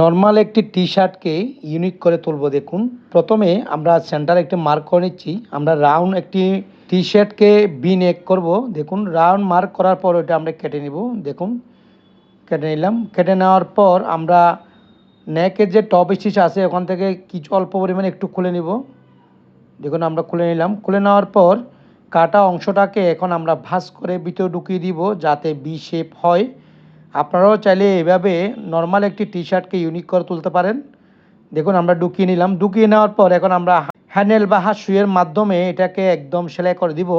Normal একটি টি শার্টকে unique করে তুলব, দেখুন। প্রথমে আমরা সেন্টার একটি মার্ক করে নিচ্ছি। আমরা রাউন্ড একটি টি শার্টকে বি নেক করব। দেখুন রাউন্ড মার্ক করার পর ওটা আমরা কেটে নিব। দেখুন, কেটে নিলাম। কেটে নেওয়ার পর আমরা নেকের যে টপ স্টিচ আছে, ওখান থেকে কিছু অল্প পরিমাণে একটু খুলে নিব। দেখুন, আমরা খুলে নিলাম। খুলে নেওয়ার পর কাটা অংশটাকে এখন আমরা ভাঁজ করে ভিতরে ঢুকিয়ে দিব, যাতে বি শেপ হয়। আপনারাও চাইলে এভাবে নর্মাল একটি টি শার্টকে ইউনিক করে তুলতে পারেন। দেখুন, আমরা ঢুকিয়ে নিলাম। ঢুকিয়ে নেওয়ার পর এখন আমরা হ্যান্ডেল বা হাত সুইয়ের মাধ্যমে এটাকে একদম সেলাই করে দিব।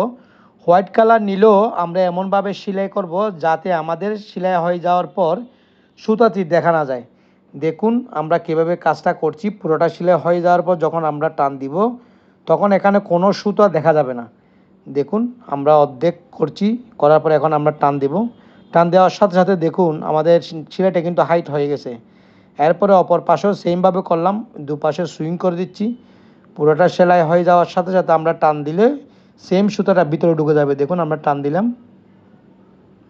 হোয়াইট কালার নিলেও আমরা এমনভাবে সেলাই করব যাতে আমাদের সেলাই হয়ে যাওয়ার পর সুতাটি দেখা না যায়। দেখুন, আমরা কীভাবে কাজটা করছি। পুরোটা সেলাই হয়ে যাওয়ার পর যখন আমরা টান দিব, তখন এখানে কোনো সুতা দেখা যাবে না। দেখুন, আমরা অর্ধেক করছি। করার পর এখন আমরা টান দেব। টান দেওয়ার সাথে সাথে দেখুন, আমাদের সেলাইটা কিন্তু হাইট হয়ে গেছে। এরপরে অপর পাশেও সেমভাবে করলাম, দুপাশে সুইং করে দিচ্ছি। পুরোটা সেলাই হয়ে যাওয়ার সাথে সাথে আমরা টান দিলে সেম সুতাটা ভিতরে ঢুকে যাবে। দেখুন, আমরা টান দিলাম।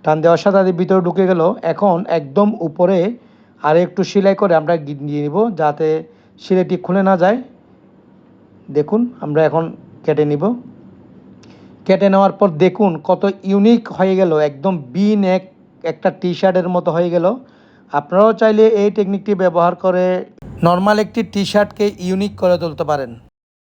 টান দেওয়ার সাথে সাথে ভিতরে ঢুকে গেল। এখন একদম উপরে আর একটু সেলাই করে আমরা দিয়ে নিব, যাতে সেলাইটি খুলে না যায়। দেখুন, আমরা এখন কেটে নিব। কেটে নেওয়ার পর দেখুন, কত ইউনিক হয়ে গেল। একদম বি নেক একটা টি শার্টের মতো হয়ে গেল। আপনারাও চাইলে এই টেকনিকটি ব্যবহার করে নর্মাল একটি টি শার্টকে ইউনিক করে তুলতে পারেন।